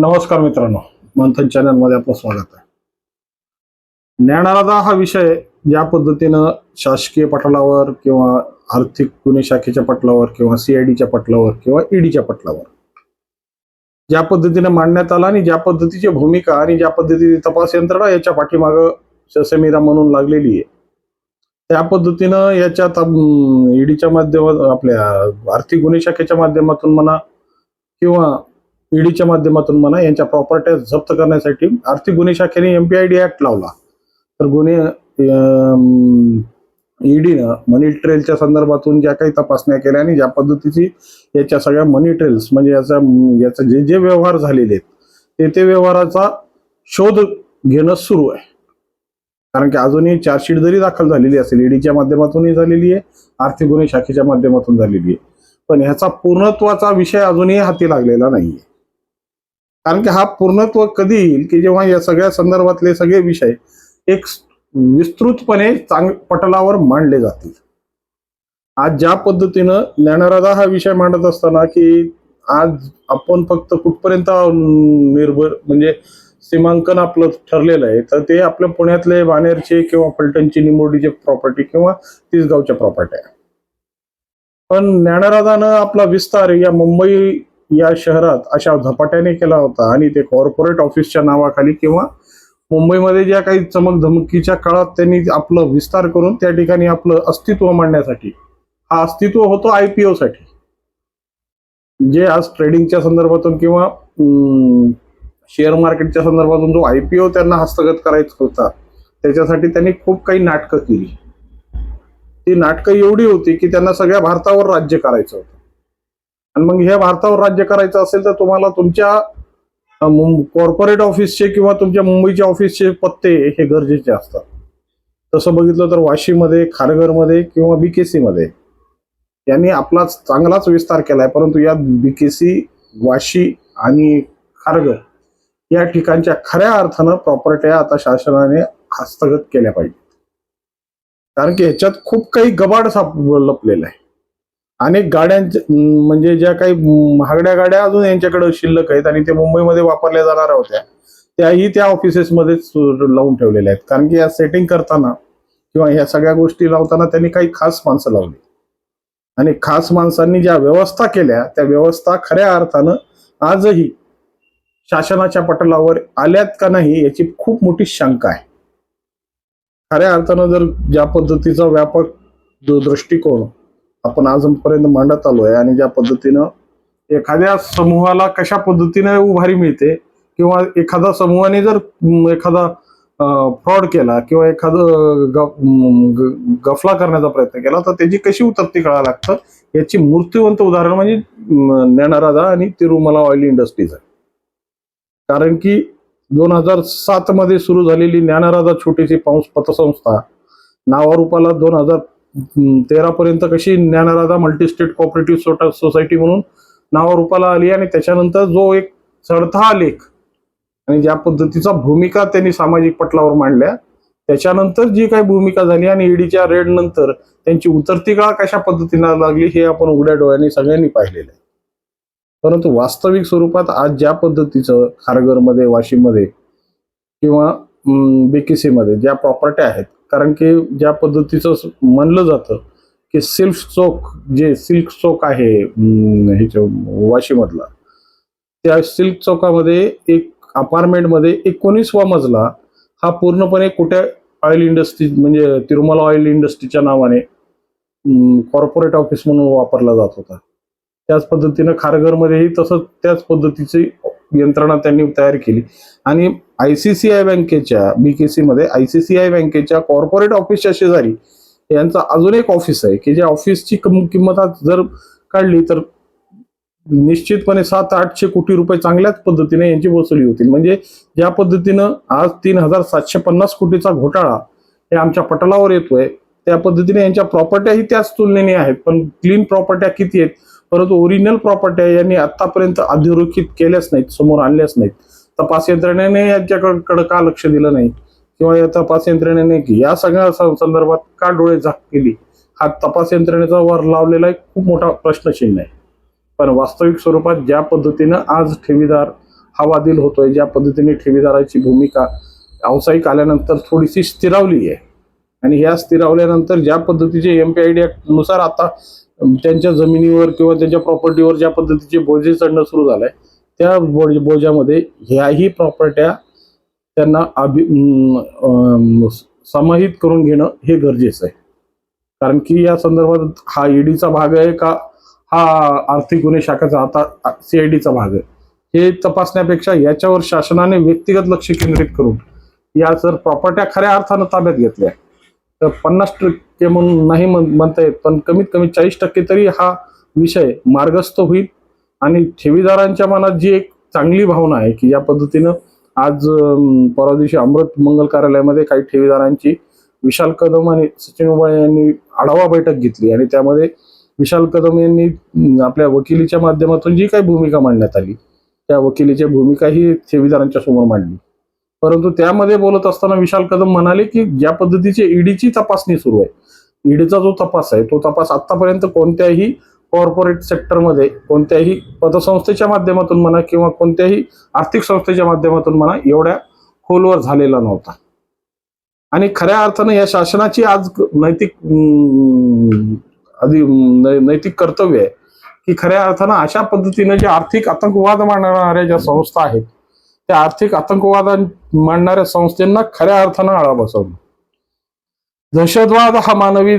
नमस्कार मित्रांनो मंथन चॅनलमध्ये आपलं स्वागत आहे. ज्ञानाराधा हा विषय ज्या पद्धतीनं शासकीय पटलावर किंवा आर्थिक गुन्हे शाखेच्या पटलावर किंवा सीआयडीच्या पटलावर किंवा ईडीच्या पटलावर ज्या पद्धतीने मांडण्यात आला आणि ज्या पद्धतीची भूमिका आणि ज्या पद्धतीची तपास यंत्रणा याच्या पाठीमागं ससेमीरा म्हणून लागलेली आहे त्या पद्धतीनं याच्यात ईडीच्या माध्यमात आपल्या आर्थिक गुन्हे शाखेच्या माध्यमातून म्हणा किंवा ईडीच्या माध्यमातून म्हणा यांच्या प्रॉपर्ट्या जप्त करण्यासाठी आर्थिक गुन्हे शाखेने एमपीआयडी ऍक्ट लावला. तर गुन्हे ईडीनं मनी ट्रेलच्या संदर्भातून ज्या काही तपासण्या केल्या आणि ज्या पद्धतीची याच्या सगळ्या मनी ट्रेल्स म्हणजे याचा याचा जे जे व्यवहार झालेले आहेत ते ते व्यवहाराचा शोध घेणं सुरू आहे. कारण की अजूनही चार्जशीट जरी दाखल झालेली असेल ईडीच्या माध्यमातूनही झालेली आहे आर्थिक गुन्हे शाखेच्या माध्यमातून झालेली आहे. पण ह्याचा पूर्णत्वाचा विषय अजूनही हाती लागलेला नाहीये. कारण की हा पूर्णत्व कधी येईल की जेव्हा या सगळ्या संदर्भातले सगळे विषय एक विस्तृतपणे चांग पटलावर मांडले जातील. आज ज्या पद्धतीनं ज्ञानराधा हा विषय मांडत असताना की आज आपण फक्त कुठपर्यंत निर्भर म्हणजे सीमांकन आपलं ठरलेलं आहे तर ते आपल्या पुण्यातले बानेरचे किंवा फलटणची निमोडीचे प्रॉपर्टी किंवा तिसगावच्या प्रॉपर्टी आहे. पण ज्ञानराधानं आपला विस्तार या मुंबई या शहरात अशा झपाट्याने केला होता आणि ते कॉर्पोरेट ऑफिसच्या नावाखाली किंवा मुंबईमध्ये ज्या काही चमक धमकीच्या काळात त्यांनी आपलं विस्तार करून त्या ठिकाणी आपलं अस्तित्व मांडण्यासाठी हा अस्तित्व होतो आय पी साठी. जे आज ट्रेडिंगच्या संदर्भातून किंवा शेअर मार्केटच्या संदर्भातून जो आय पी ओ त्यांना हस्तगत करायचा होता त्याच्यासाठी त्यांनी खूप काही नाटकं केली. ती नाटकं एवढी होती की त्यांना सगळ्या भारतावर राज्य करायचं होतं. आणि मग ह्या भारतावर राज्य करायचं असेल तर तुम्हाला तुमच्या कॉर्पोरेट ऑफिसचे किंवा तुमच्या मुंबईच्या ऑफिसचे पत्ते हे गरजेचे असतात. तसं बघितलं तर वाशीमध्ये खारघरमध्ये किंवा बीकेसी मध्ये यांनी आपलाच चांगलाच विस्तार केला आहे परंतु या बीकेसी वाशी आणि खारघर या ठिकाणच्या खऱ्या अर्थानं प्रॉपर्ट्या आता शासनाने हस्तगत केल्या पाहिजे कारण की ह्याच्यात खूप काही गबाड साप लपलेला आहे. अनेक गाड्यांच्या म्हणजे ज्या काही महागड्या गाड्या अजून यांच्याकडे शिल्लक आहेत आणि ते मुंबईमध्ये वापरल्या जाणाऱ्या होत्या त्याही त्या ऑफिसेसमध्येच लावून ठेवलेल्या आहेत. कारण की या सेटिंग करताना किंवा ह्या सगळ्या गोष्टी लावताना त्यांनी काही खास माणसं लावली. आणि खास माणसांनी ज्या व्यवस्था केल्या त्या व्यवस्था खऱ्या अर्थानं आजही शासनाच्या पटलावर आल्यात का नाही याची खूप मोठी शंका आहे. खऱ्या अर्थानं जर ज्या पद्धतीचा व्यापक दृष्टिकोन आपण आजपर्यंत मांडत आलो आहे आणि ज्या पद्धतीनं एखाद्या समूहाला कशा पद्धतीने उभारी मिळते किंवा एखादा समूहाने जर एखादा फ्रॉड केला किंवा एखादं गफला करण्याचा प्रयत्न केला तर त्याची कशी उतरती कळायला लागतं? याची मूर्तिवंत उदाहरण म्हणजे ज्ञानराजा आणि तिरुमला ऑइल इंडस्ट्रीज आहे. कारण की दोन हजार सात मध्ये सुरू झालेली ज्ञानराजा छोटीशी पाऊस पतसंस्था नावारूपाला दोन हजार तेरा पर्यंत कशी ज्ञानराधा मल्टीस्टेट कॉपरेटिव्ह सोसायटी म्हणून नावारूपाला आली आणि त्याच्यानंतर जो एक चढता लेख आणि ज्या पद्धतीचा भूमिका त्यांनी सामाजिक पटलावर मांडल्या त्याच्यानंतर जी काही भूमिका झाली आणि ईडीच्या रेड नंतर त्यांची उतरती काळ कशा पद्धतीनं लागली हे आपण उघड्या डोळ्यांनी सगळ्यांनी पाहिलेलं आहे. परंतु वास्तविक स्वरूपात आज ज्या पद्धतीचं खारघरमध्ये वाशिममध्ये किंवा बीकेसीमध्ये ज्या प्रॉपर्ट्या आहेत कारण की ज्या पद्धतीचं म्हणलं जातं की सिल्क चौक जे सिल्क चौक आहे ह्याच्या वाशीमधला त्या सिल्क चौकामध्ये एक अपार्टमेंटमध्ये एकोणीसवा मजला हा पूर्णपणे कुठे ऑइल इंडस्ट्री म्हणजे तिरुमला ऑइल इंडस्ट्रीच्या नावाने कॉर्पोरेट ऑफिस म्हणून वापरला जात होता. त्याच पद्धतीनं खारघरमध्येही तसंच त्याच पद्धतीची यंत्रणा त्यांनी तयार केली. आणि आय सी सी आय बँकेच्या बीकेसी मध्ये आय सी सी आय बँकेच्या कॉर्पोरेट ऑफिसच्या शेजारी यांचा अजून एक ऑफिस आहे की ज्या ऑफिसची किंमत आज जर काढली तर निश्चितपणे सात आठशे कोटी रुपये चांगल्याच पद्धतीने यांची वसुली होतील. म्हणजे ज्या पद्धतीनं आज तीन हजार सातशे पन्नास कोटीचा घोटाळा हे आमच्या पटलावर येतोय त्या पद्धतीने यांच्या प्रॉपर्ट्याही त्याच तुलनेने आहेत पण क्लीन प्रॉपर्ट्या किती आहेत परंतु ओरिजिनल प्रॉपर्ट्या यांनी आतापर्यंत अधोरेखित केल्याच नाहीत समोर आणल्याच नाहीत. तपास यंत्रणेने याच्याकडे का लक्ष दिलं नाही? किंवा या तपास यंत्रणेने या सगळ्या संदर्भात का डोळे झाक केली? हा तपास यंत्रणेचा वर लावलेला एक खूप मोठा प्रश्नचिन्ह आहे. पण वास्तविक स्वरूपात ज्या पद्धतीनं आज ठेवीदार हवादिल होतोय ज्या पद्धतीने ठेवीदाराची भूमिका व्यावसायिक आल्यानंतर थोडीशी स्थिरावली आहे. आणि ह्या स्थिरावल्यानंतर ज्या पद्धतीचे एम पी आय डी नुसार आता त्यांच्या जमिनीवर किंवा त्यांच्या प्रॉपर्टीवर ज्या पद्धतीचे बोजे चढणं सुरू झालंय त्या बोज बोजामध्ये ह्याही प्रॉपर्ट्या त्यांना अभि समाहित करून घेणं हे गरजेचं आहे. कारण की या संदर्भात हा ईडीचा भाग आहे का हा आर्थिक गुन्हे शाखेचा आता सीआयडीचा भाग आहे. हे तपासण्यापेक्षा याच्यावर शासनाने व्यक्तिगत लक्ष केंद्रित करून या जर प्रॉपर्ट्या खऱ्या अर्थानं ताब्यात घेतल्या तर पन्नास ते म्हणून नाही म्हण- म्हणता येत. पण कमीत कमी चाळीस टक्के तरी हा विषय मार्गस्थ होईल. आणि ठेवीदारांच्या मनात जी एक चांगली भावना आहे की या पद्धतीनं आज परवा दिवशी अमृत मंगल कार्यालयामध्ये काही ठेवीदारांची विशाल कदम आणि सचिन उबाळे यांनी आढावा बैठक घेतली. आणि त्यामध्ये विशाल कदम यांनी आपल्या वकिलीच्या माध्यमातून जी काही भूमिका मांडण्यात आली त्या वकिलीची भूमिका ही ठेवीदारांच्या समोर मांडली. परंतु त्यामध्ये बोलत असताना विशाल कदम म्हणाले की ज्या पद्धतीची ईडीची तपासणी सुरू आहे ईडीचा जो तपास आहे तो तपास आतापर्यंत कोणत्याही कॉर्पोरेट सेक्टरमध्ये कोणत्याही पतसंस्थेच्या माध्यमातून म्हणा किंवा कोणत्याही आर्थिक संस्थेच्या माध्यमातून म्हणा एवढ्या खोलवर झालेला नव्हता. आणि खऱ्या अर्थानं या शासनाची आज नैतिक आधी नैतिक कर्तव्य आहे की खऱ्या अर्थानं अशा पद्धतीनं जे आर्थिक आतंकवाद मांडणाऱ्या ज्या संस्था आहेत त्या आर्थिक आतंकवाद मांडणाऱ्या संस्थांना खऱ्या अर्थानं आळा बसवलं. दहशतवाद हा मानवी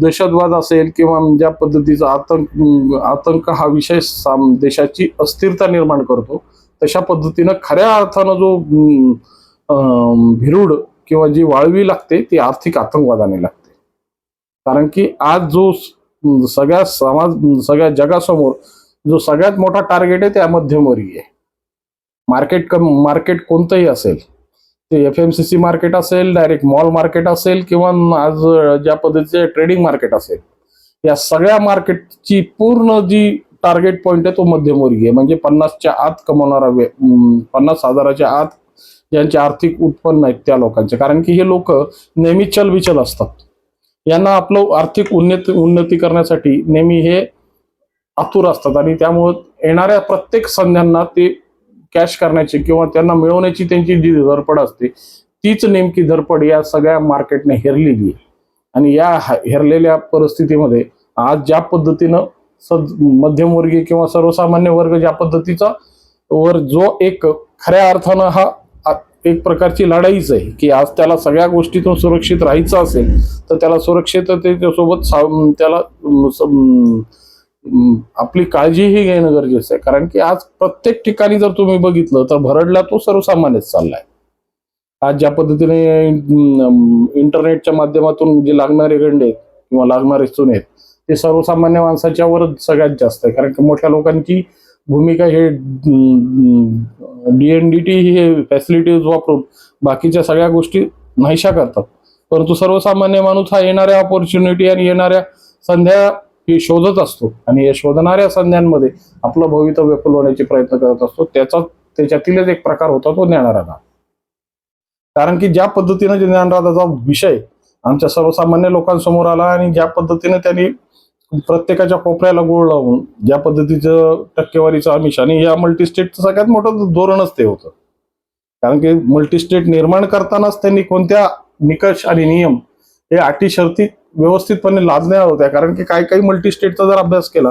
दहशतवाद असेल किंवा ज्या पद्धतीचा आतंक आतंक हा विषय साम- देशाची अस्थिरता निर्माण करतो तशा पद्धतीनं खऱ्या अर्थानं जो भिरूड किंवा जी वाळवी लागते ती आर्थिक आतंकवादाने लागते. कारण की आज जो सगळ्या समाज सगळ्या जगासमोर जो सगळ्यात मोठा टार्गेट आहे त्या मध्यमवर्गीय आहे. मार्केट कम मार्केट कोणतंही असेल ते F M C C market असेल डायरेक्ट मॉल मार्केट असेल किंवा आज ज्या पद्धतीचे ट्रेडिंग मार्केट असेल या सगळ्या मार्केटची पूर्ण जी टार्गेट पॉईंट आहे तो मध्यमवर्गीय आहे. म्हणजे पन्नासच्या आत कमवणारा वे- पन्नास हजाराच्या आत ज्यांचे आर्थिक उत्पन्न आहेत त्या लोकांचे. कारण की हे लोक नेहमी चलबिचल असतात. यांना आपलं आर्थिक उन्नती उन्नती करण्यासाठी नेहमी हे आतुर असतात. आणि त्यामुळं येणाऱ्या प्रत्येक संध्यांना ते कॅश करण्याची किंवा त्यांना मिळवण्याची त्यांची जी धडपड असते तीच नेमकी धडपड या सगळ्या मार्केटने हेरलेली आहे. आणि या हेरलेल्या परिस्थितीमध्ये आज ज्या पद्धतीनं सद मध्यमवर्गीय किंवा सर्वसामान्य वर्ग ज्या पद्धतीचा वर जो एक खऱ्या अर्थानं हा एक प्रकारची लढाईच आहे की आज त्याला सगळ्या गोष्टीतून सुरक्षित राहायचं असेल तर त्याला सुरक्षिततेसोबत सा- त्याला अं, आपली काळजीही घेणं गरजेचं आहे. कारण की आज प्रत्येक ठिकाणी जर तुम्ही बघितलं तर भरडला तो सर्वसामान्यच चाललाय. आज ज्या पद्धतीने इंटरनेटच्या माध्यमातून जे लागणारे गंडे आहेत किंवा लागणारे चुने आहेत ते सर्वसामान्य माणसाच्यावरच सगळ्यात जास्त आहे. कारण की मोठ्या लोकांची भूमिका हे डीएनडीटी हे फॅसिलिटीज वापरून बाकीच्या सगळ्या गोष्टी नाहीशा करतात. परंतु सर्वसामान्य माणूस हा येणाऱ्या ऑपॉर्च्युनिटी आणि येणाऱ्या संध्या ही शोधत असतो आणि या शोधणाऱ्या संज्ञांमध्ये आपलं भवितव्य फुलवण्याचे प्रयत्न करत असतो त्याचा त्याच्यातीलच एक प्रकार होता तो ज्ञानराधा. कारण की ज्या पद्धतीनं जे ज्ञानराधाचा विषय आमच्या सर्वसामान्य लोकांसमोर आला आणि ज्या पद्धतीने त्यांनी प्रत्येकाच्या कोपऱ्याला गोळ लावून ज्या पद्धतीचं टक्केवारीचं आमिष आणि या मल्टीस्टेटचं सगळ्यात मोठं धोरणच ते होतं. कारण की मल्टीस्टेट निर्माण करतानाच त्यांनी कोणत्या निकष आणि नियम हे अटी शर्ती व्यवस्थितपणे लादण्या होत्या. कारण की काही काही मल्टीस्टेटचा जर अभ्यास केला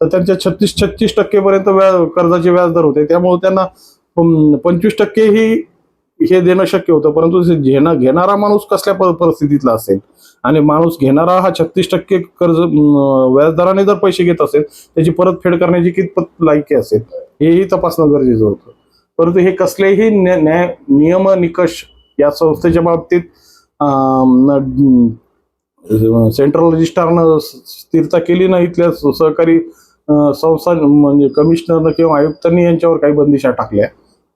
तर त्यांच्या छत्तीस छत्तीस टक्केपर्यंत व्या कर्जाचे व्याजदर होते. त्यामुळे त्यांना पंचवीस टक्के ही हे देणं शक्य होतं. परंतु घेणं घेणारा माणूस कसल्या प- परिस्थितीतला असेल? आणि माणूस घेणारा हा छत्तीस टक्के कर्ज व्याजदराने जर पैसे घेत असेल त्याची परतफेड करण्याची कितपत लायकी असेल? हेही तपासणं गरजेचं होतं. परंतु हे कसलेही न्या- न्याय नियम निकष या संस्थेच्या बाबतीत सेंट्रल रजिस्ट्रारनं स्थिरता केली नाही इथल्या सहकारी संस्था म्हणजे कमिशनरनं किंवा आयुक्तांनी यांच्यावर काही बंदिशा टाकल्या.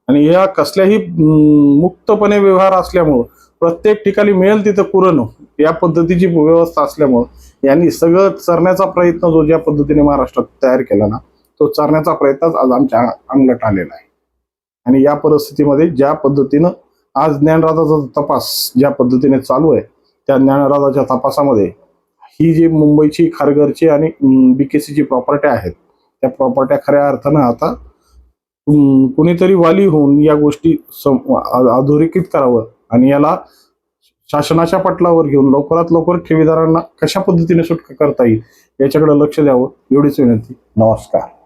आणि या कसल्याही मुक्तपणे व्यवहार असल्यामुळं प्रत्येक ठिकाणी मिळेल तिथं पुरण या पद्धतीची व्यवस्था असल्यामुळं यांनी सगळं चरण्याचा प्रयत्न जो ज्या पद्धतीने महाराष्ट्रात तयार केला ना तो चरण्याचा प्रयत्नच आज आमच्या अंगलट आलेला आहे. आणि या परिस्थितीमध्ये ज्या पद्धतीनं आज ज्ञानराजाचा तपास ज्या पद्धतीने चालू आहे त्या ज्ञानराजाच्या तपासामध्ये ही जी मुंबईची खारघरची आणि बीकेसीची प्रॉपर्ट्या आहेत त्या प्रॉपर्ट्या खऱ्या अर्थानं आता कुणीतरी वाली होऊन या गोष्टी सम- अधोरेखित करावं आणि याला शासनाच्या पटलावर घेऊन लवकरात लवकर ठेवीदारांना कशा पद्धतीने सुटका करता येईल याच्याकडे लक्ष द्यावं एवढीच विनंती. नमस्कार.